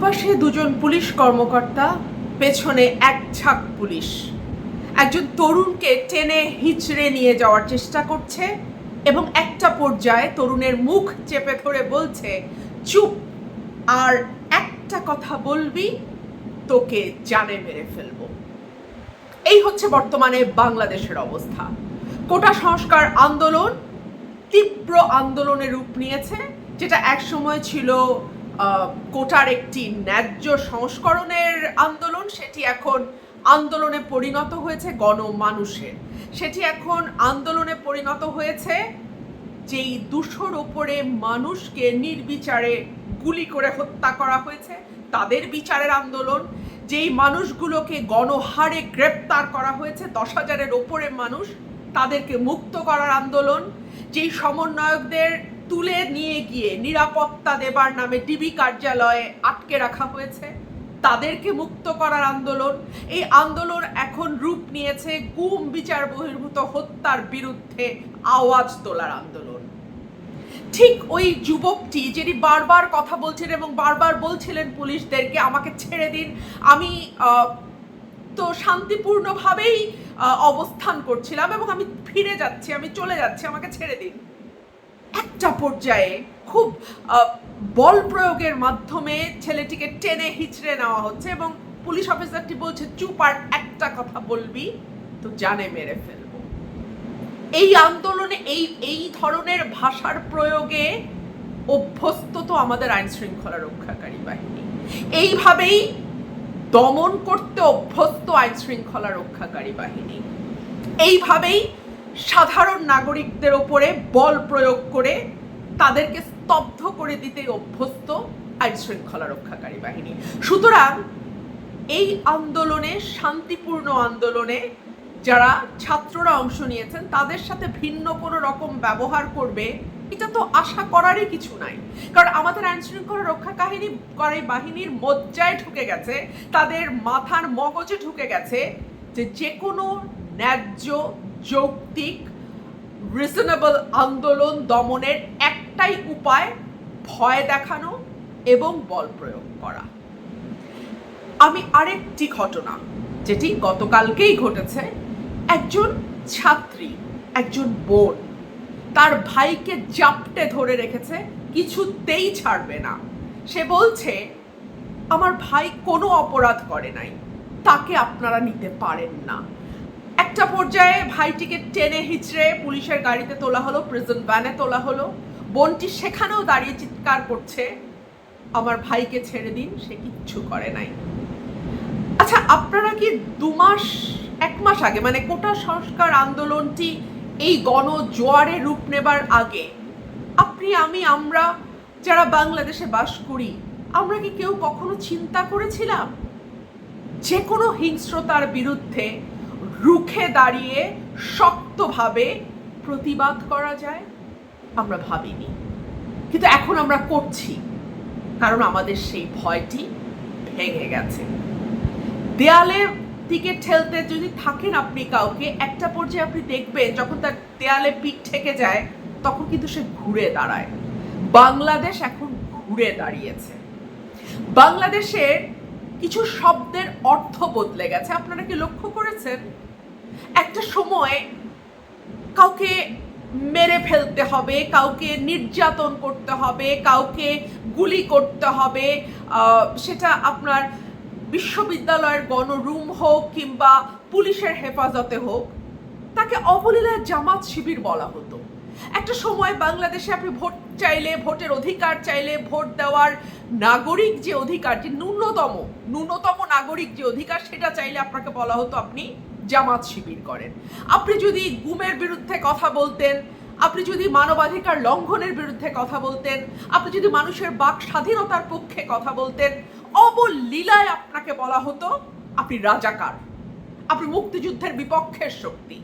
দুপাশে দুজন পুলিশ কর্মকর্তা, পেছনে এক ঝাঁক পুলিশ। একজন তরুণকে টেনে হিচড়ে নিয়ে যাওয়ার চেষ্টা করছে এবং একটা পর্যায়ে তরুণের মুখ চেপে ধরে বলছে, চুপ, আর একটা কথা বলবি, তোকে জানে মেরে ফেলব। এই হচ্ছে বর্তমানে বাংলাদেশের অবস্থা। কোটা সংস্কার আন্দোলন তীব্র আন্দোলনের রূপ নিয়েছে, যেটা একসময় ছিল কোটার একটি ন্যায্য সংস্করণের আন্দোলন, সেটি এখন আন্দোলনে পরিণত হয়েছে গণমানুষের। সেটি এখন আন্দোলনে পরিণত হয়েছে যেই দুশোর ওপরে মানুষকে নির্বিচারে গুলি করে হত্যা করা হয়েছে, তাদের বিচারের আন্দোলন। যেই মানুষগুলোকে গণহারে গ্রেপ্তার করা হয়েছে, দশ হাজারের ওপরে মানুষ, তাদেরকে মুক্ত করার আন্দোলন। যেই সমন্বয়কদের তুলে নিয়ে গিয়ে নিরাপত্তা দেবার নামে ডিবি কার্যালয়ে আটকে রাখা হয়েছে। তাদেরকে মুক্ত করার আন্দোলন, এই আন্দোলন এখন রূপ নিয়েছে গুম বিচার বহির্ভূত হত্যার বিরুদ্ধে আওয়াজ তোলার আন্দোলন। ঠিক ওই যুবকটি যিনি বারবার কথা বলছিলেন এবং বারবার বলছিলেন পুলিশদেরকে, আমাকে ছেড়ে দিন। আমি তো শান্তিপূর্ণভাবেই অবস্থান করছিলাম এবং আমি ফিরে যাচ্ছি, আমি চলে যাচ্ছি, আমাকে ছেড়ে দিন। একটা পর্যায়ে খুব বল প্রয়োগের মাধ্যমে ছেলেটিকে টেনে হিচড়ে নেওয়া হচ্ছে এবং পুলিশ অফিসারটি বলছে, চুপ আর একটা কথা বলবি, তো জানে মেরে ফেলব। এই আন্দোলনে এই এই ধরনের ভাষার প্রয়োগে অভ্যস্ত তো আমাদের আইন শৃঙ্খলা রক্ষাকারী বাহিনী। এইভাবেই দমন করতে অভ্যস্ত আইন শৃঙ্খলা রক্ষাকারী বাহিনী। এইভাবেই সাধারণ নাগরিকদের ওপরে বল প্রয়োগ করে তাদেরকে স্তব্ধ করে দিতে অভ্যস্ত আইন শৃঙ্খলা রক্ষাকারী বাহিনী। সুতরাং এই আন্দোলনে, শান্তিপূর্ণ আন্দোলনে যারা ছাত্ররা অংশ নিয়েছেন, তাদের সাথে ভিন্ন কোনো রকম ব্যবহার করবে, এটা তো আশা করারই কিছু নাই। কারণ আমাদের আইন শৃঙ্খলা রক্ষা কাহিনী করে বাহিনীর মজ্জায় ঢুকে গেছে, তাদের মাথার মগজে ঢুকে গেছে যে যে কোনো ন্যায্য যৌক্তিক রিজনেবল আন্দোলন দমনের একটাই উপায় ভয় দেখানো এবং বল প্রয়োগ করা। আমি আরেকটি ঘটনা, যেটি গতকালকেই ঘটেছে। একজন ছাত্রী, একজন বোন, তার ভাইকে জাপটে ধরে রেখেছে, কিছুতেই ছাড়বে না। সে বলছে, আমার ভাই কোনো অপরাধ করে নাই, তাকে আপনারা নিতে পারেন না। পর্যায়ে ভাইটিকে টেনে হিচড়ে পুলিশের গাড়িতে তোলা হলো প্রিজন ভ্যানে তোলা হলো। বোনটি সেখানেও দাঁড়িয়ে চিৎকার করছে, আমার ভাইকে ছেড়ে দিন, সে কিচ্ছু করে নাই। আচ্ছা আপনারা কি দু মাস, এক মাস আগে মানে কোটা সংস্কার আন্দোলনটি এই গণ জোয়ারে রূপ নেবার আগে, আপনি, আমি, আমরা যারা বাংলাদেশে বাস করি, আমরা কি কেউ কখনো চিন্তা করেছিলাম যে কোনো হিংস্রতার বিরুদ্ধে রুখে দাঁড়িয়ে শক্তভাবে প্রতিবাদ করা যায়, আমরা ভাবিনি। কিন্তু এখন আমরা করছি, কারণ আমাদের সেই ভয়টি ভেঙে গেছে। দেয়ালের দিকে ঠেলতে যদি থাকেন আপনি কাউকে, একটা পর্যায়ে আপনি দেখবেন যখন তার দেয়ালে পিঠ ঠেকে যায়, তখন কিন্তু সে ঘুরে দাঁড়ায়। বাংলাদেশ এখন ঘুরে দাঁড়িয়েছে। বাংলাদেশের কিছু শব্দের অর্থ বদলে গেছে। আপনারা কি লক্ষ্য করেছেন? একটা সময় কাউকে মেরে ফেলতে হবে, কাউকে নির্যাতন করতে হবে, কাউকে গুলি করতে হবে সেটা আপনার বিশ্ববিদ্যালয়ের গণরুম হোক কিংবা পুলিশের হেফাজতে হোক, তাকে অবলীলায় জামাত শিবির বলা হতো। একটা সময় বাংলাদেশে আপনি ভোট চাইলে, ভোটের অধিকার চাইলে ভোট দেওয়ার নাগরিক যে অধিকার, যে ন্যূনতম ন্যূনতম নাগরিক যে অধিকার, সেটা চাইলে আপনাকে বলা হতো আপনি জামাত শিবির করেন। আপনি যদি গুমের বিরুদ্ধে কথা বলতেন, আপনি যদি মানবাধিকার লঙ্ঘনের বিরুদ্ধে কথা বলতেন, আপনি যদি মানুষের বাক স্বাধীনতার পক্ষে কথা বলতেন, অবলীলায় আপনাকে বলা হতো, আপনি রাজাকার আপনি মুক্তিযুদ্ধের বিপক্ষের শক্তি।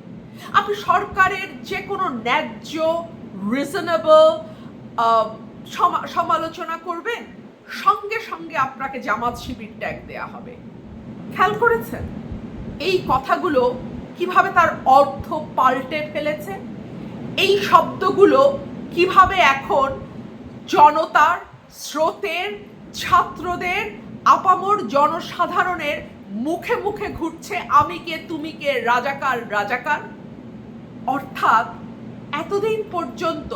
আপনি সরকারের যে কোনো ন্যায্য রিজনেবল সমালোচনা করবেন, সঙ্গে সঙ্গে আপনাকে জামাত শিবির ট্যাগ দেয়া হবে। খেয়াল করেছেন? এই কথাগুলো কীভাবে তার অর্থ পাল্টে ফেলেছে? এই শব্দগুলো কীভাবে এখন জনতার, স্রোতের, ছাত্রদের, আপামর জনসাধারণের মুখে মুখে ঘুরছে আমি কে, তুমি কে, রাজাকার রাজাকার? অর্থাৎ এতদিন পর্যন্ত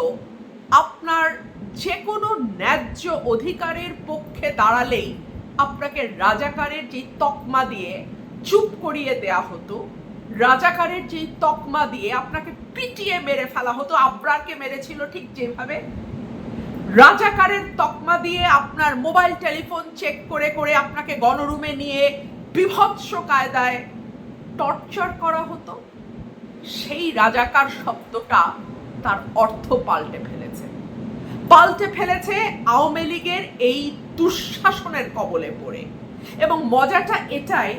আপনার যে কোনো ন্যায্য অধিকারের পক্ষে দাঁড়ালেই আপনাকে রাজাকারের যে তকমা দিয়ে চুপ করিয়ে দেয়া হতো। রাজাকারের যে তকমা দিয়ে আপনাকে পিটিয়ে মেরে ফেলা হতো, আবরারকে মেরেছিল ঠিক যেভাবে। রাজাকারের তকমা দিয়ে আপনার মোবাইল টেলিফোন চেক করে করে আপনাকে গণরুমে নিয়ে বিভৎস কায়দায় টর্চার করা হতো। সেই রাজাকার শব্দটা তার অর্থ পাল্টে ফেলেছে। পাল্টে ফেলেছে আওয়ামী লীগের এই দুঃশাসনের কবলে পড়ে। এবং মজাটা এটাই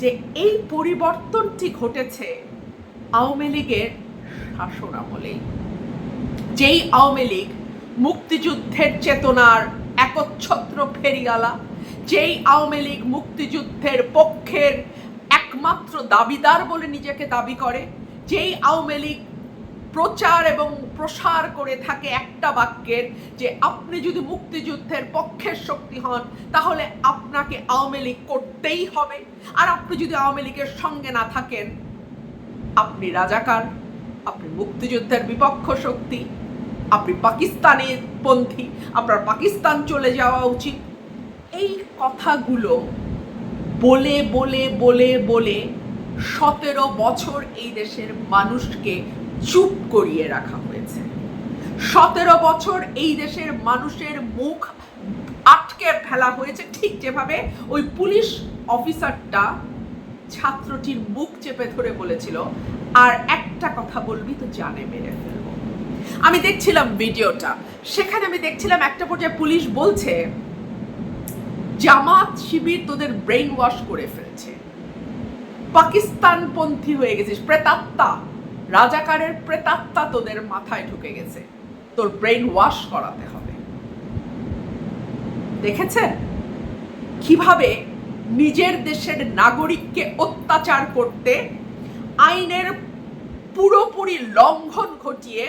যে এই পরিবর্তনটি ঘটেছে আওয়ামী লীগের শাসন আমলেই যেই আওয়ামী লীগ মুক্তিযুদ্ধের চেতনার একচ্ছত্র ফেরিয়ালা যেই আওয়ামী লীগ মুক্তিযুদ্ধের পক্ষের একমাত্র দাবিদার বলে নিজেকে দাবি করে, যেই আওয়ামী লীগ প্রচার এবং প্রসার করে থাকে একটা বাক্যের যে আপনি যদি মুক্তিযুদ্ধের পক্ষের শক্তি হন, তাহলে আপনাকে আওয়ামী লীগ করতেই হবে। আর আপনি যদি আওয়ামী লীগের সঙ্গে না থাকেন, আপনি রাজাকার, আপনি মুক্তিযুদ্ধের বিপক্ষ শক্তি, আপনি পাকিস্তানের পন্থী, আপনার পাকিস্তান চলে যাওয়া উচিত। এই কথাগুলো বলে বলে বলে বলে সতেরো বছর এই দেশের মানুষকে চুপ করিয়ে রাখা হয়েছে। সতেরো বছর এই দেশের মানুষের মুখ আটকে ফেলা হয়েছে। ঠিক যেভাবে ওই পুলিশ অফিসারটা ছাত্রটির মুখ চেপে ধরে বলেছিল, আর একটা কথা বলবি, তো জানে মেরে ফেলব। আমি দেখছিলাম ভিডিওটা। সেখানে আমি দেখছিলাম একটা পর্যায়ে পুলিশ বলছে, জামাত শিবির তোদের ব্রেইন ওয়াশ করে ফেলছে। পাকিস্তানপন্থী হয়ে গেছিস, প্রেতাত্মা। রাজাকারের প্রেতাত্মা তোদের মাথায় ঢুকে গেছে। তোর ব্রেন ওয়াশ করাতে হবে। দেখেছেন? কীভাবে নিজের দেশের নাগরিককে অত্যাচার করতে আইনের পুরোপুরি লঙ্ঘন ঘটিয়ে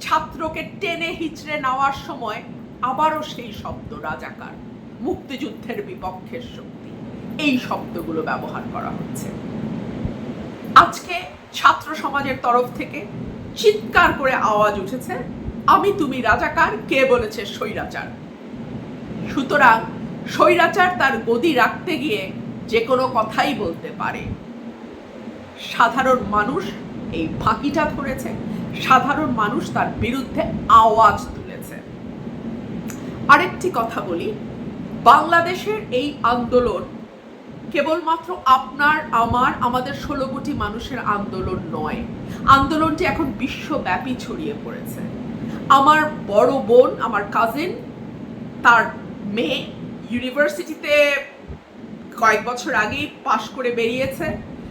ছাত্রকে টেনে হিচড়ে নেওয়ার সময় আবারও সেই শব্দ রাজাকার, মুক্তিযুদ্ধের বিপক্ষের শক্তি। এই শব্দগুলো ব্যবহার করা হচ্ছে। আজকে ছাত্র সমাজের তরফ থেকে চিৎকার করে আওয়াজ উঠেছে, আমি তুমি রাজাকার, কে বলেছে স্বৈরাচার? সুতরাং স্বৈরাচার তার গদি রাখতে গিয়ে যে কোনো কথাই বলতে পারে। সাধারণ মানুষ এই ফাঁকিটা ধরেছে, সাধারণ মানুষ তার বিরুদ্ধে আওয়াজ তুলেছে। আরেকটি কথা বলি, বাংলাদেশের এই আন্দোলন কেবলমাত্র আপনার, আমার, আমাদের ষোলো কোটি মানুষের আন্দোলন নয়। আন্দোলনটি এখন বিশ্বব্যাপী ছড়িয়ে পড়েছে। আমার বড় বোন, আমার কাজিন তার মেয়ে ইউনিভার্সিটিতে কয়েক বছর আগেই পাশ করে বেরিয়েছে।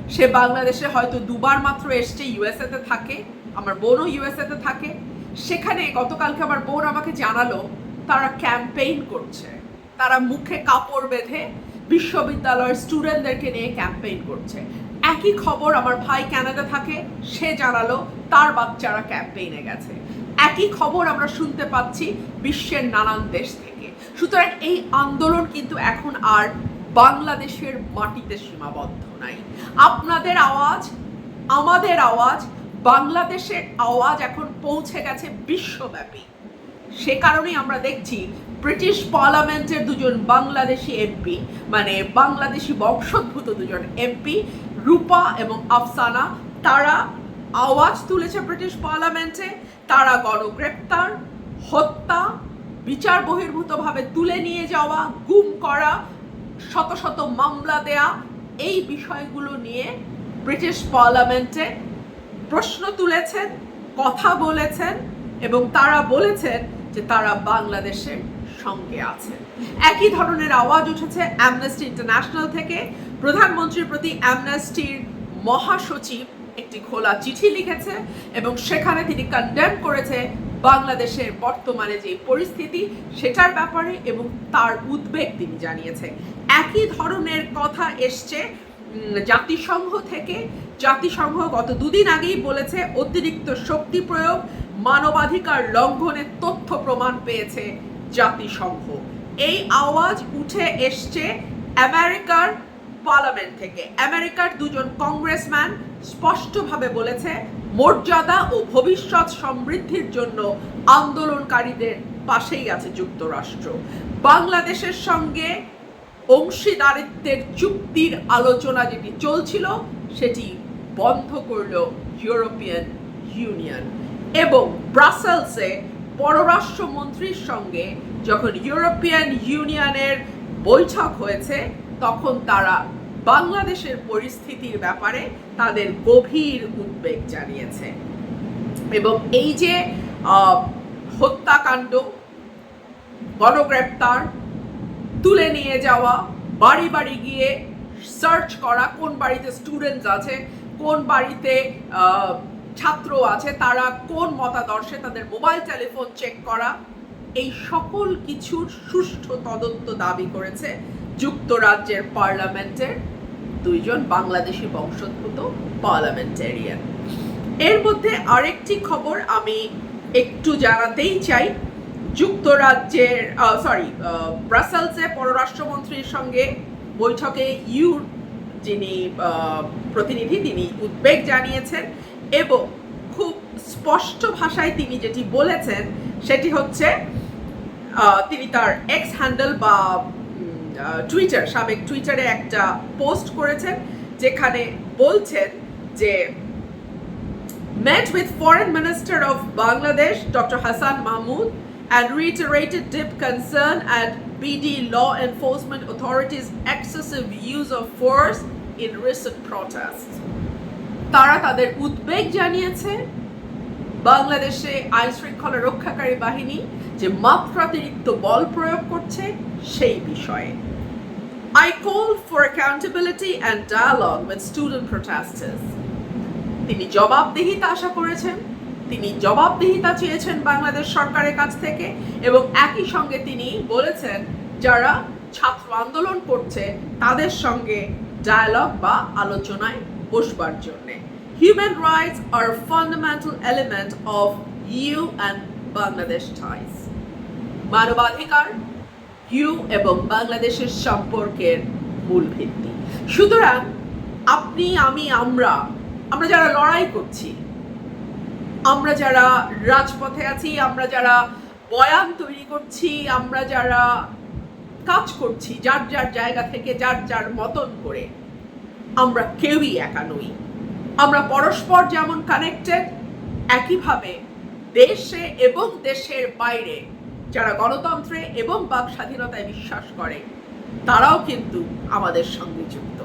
সে বাংলাদেশে হয়তো দুবার মাত্র এসছে ইউএসএতে থাকে। আমার বোনও ইউএসএতে থাকে। সেখানে গতকালকে আমার বোন আমাকে জানালো, তারা ক্যাম্পেইন করছে। তারা মুখে কাপড় বেঁধে বিশ্ববিদ্যালয়ের স্টুডেন্টদেরকে নিয়ে ক্যাম্পেইন করছে। একই খবর আমার ভাই কানাডা থাকে, সে জানালো তার বাচ্চারা ক্যাম্পেইনে গেছে। একই খবর আমরা শুনতে পাচ্ছি বিশ্বের নানান দেশ থেকে। সুতরাং এই আন্দোলন কিন্তু এখন আর বাংলাদেশের মাটিতে সীমাবদ্ধ নাই। আপনাদের আওয়াজ, আমাদের আওয়াজ, বাংলাদেশের আওয়াজ এখন পৌঁছে গেছে বিশ্বব্যাপী। সে কারণেই আমরা দেখছি ব্রিটিশ পার্লামেন্টের দুজন বাংলাদেশি এমপি মানে বাংলাদেশি বংশোদ্ভূত দুজন এমপি, রূপা এবং আফসানা, তারা আওয়াজ তুলেছে ব্রিটিশ পার্লামেন্টে, তারা গণগ্রেপ্তার, হত্যা, বিচার বহির্ভূতভাবে তুলে নিয়ে যাওয়া, গুম করা, শত শত মামলা দেয়া, এই বিষয়গুলো নিয়ে ব্রিটিশ পার্লামেন্টে প্রশ্ন তুলেছেন, কথা বলেছেন এবং তারা বলেছেন যে তারা বাংলাদেশের সঙ্গে আছেন একই ধরনের আওয়াজ উঠেছে অ্যামনেস্টি ইন্টারন্যাশনাল থেকে। প্রধানমন্ত্রীর প্রতি অ্যামনেস্টির মহাসচিব একটি খোলা চিঠি লিখেছে এবং সেখানে তিনি কন্ডেম করেছে বাংলাদেশের বর্তমানে যে পরিস্থিতি সেটার ব্যাপারে এবং তার উদ্বেগ তিনি জানিয়েছে। একই ধরনের কথা এসছে জাতিসংঘ থেকে। জাতিসংঘ গত দুদিন আগেই বলেছে, অতিরিক্ত শক্তি প্রয়োগ, মানবাধিকার লঙ্ঘনের তথ্য প্রমাণ পেয়েছে জাতিসংঘ। এই আওয়াজ উঠে এসছে আমেরিকার পার্লামেন্ট থেকে। আমেরিকার দুজন কংগ্রেসম্যান স্পষ্টভাবে বলেছে, মর্যাদা ও ভবিষ্যৎ সমৃদ্ধির জন্য আন্দোলনকারীদের পাশেই আছে যুক্তরাষ্ট্র। বাংলাদেশের সঙ্গে অংশীদারিত্বের চুক্তির আলোচনা যেটি চলছিল, সেটি বন্ধ করল ইউরোপিয়ান ইউনিয়ন এবং ব্রাসেলসে পররাষ্ট্রমন্ত্রীর সঙ্গে যখন ইউরোপিয়ান ইউনিয়নের বৈঠক হয়েছে, তখন তারা বাংলাদেশের পরিস্থিতির ব্যাপারে তাদের গভীর উদ্বেগ জানিয়েছে। এবং এই যে হত্যাকাণ্ড, গণগ্রেপ্তার, তুলে নিয়ে যাওয়া, বাড়ি বাড়ি গিয়ে সার্চ করা, কোন বাড়িতে স্টুডেন্টস আছে, কোন বাড়িতে ছাত্র আছে, তারা কোন মতাদর্শে তাদের মোবাইল টেলিফোন চেক করা, এই সকল কিছুর সুষ্ঠু তদন্ত দাবি করেছে যুক্তরাজ্যের পার্লামেন্টের দুইজন বাংলাদেশি বংশোদ্ভূত পার্লামেন্টেরিয়ান। এর মধ্যে আরেকটি খবর আমি একটু জানাতেই চাই। যুক্তরাজ্যের সরি ব্রাসেলসে পররাষ্ট্রমন্ত্রীর সঙ্গে বৈঠকে ইউর যিনি প্রতিনিধি, তিনি উদ্বেগ জানিয়েছেন। এবং খুব স্পষ্ট ভাষায় তিনি যেটি বলেছেন সেটি হচ্ছে তিনি তার এক্স হ্যান্ডেল বা টুইটার সাবেক টুইটারে একটা পোস্ট করেছেন যেখানে বলছেন যে met with Foreign Minister of Bangladesh, Dr. Hassan Mahmood, and reiterated deep concern at BD law enforcement authorities' excessive use of force in recent protests. তারা তাদের উদ্বেগ জানিয়েছে। বাংলাদেশে আইন শৃঙ্খলা রক্ষাকারী বাহিনী যে মাত্রাতিরিক্ত বল প্রয়োগ করছে সেই বিষয়ে। I call for accountability and dialogue with student protesters. তিনি জবাবদিহিতা আশা করেছেন। তিনি জবাবদিহিতা চেয়েছেন বাংলাদেশ সরকারের কাছ থেকে এবং একই সঙ্গে তিনি বলেছেন, যারা ছাত্র আন্দোলন করছে, তাদের সঙ্গে ডায়ালগ বা আলোচনায় বসবার জন্যে। Human rights R fundamental element of EU and Bangladesh ties মানবাধিকার ইউ এবং বাংলাদেশের সম্পর্কের মূল ভিত্তি। সুতরাং আপনি, আমি, আমরা আমরা যারা লড়াই করছি, আমরা যারা রাজপথে আছি, আমরা যারা বয়ান তৈরি করছি, আমরা যারা কাজ করছি যার যার জায়গা থেকে, যার যার মতন করে। আমরা কেউই একা নই। আমরা পরস্পর যেমন কানেক্টেড একইভাবে দেশে এবং দেশের বাইরে যারা গণতন্ত্রে এবং বাক স্বাধীনতায় বিশ্বাস করে, তারাও কিন্তু আমাদের সঙ্গে যুক্ত।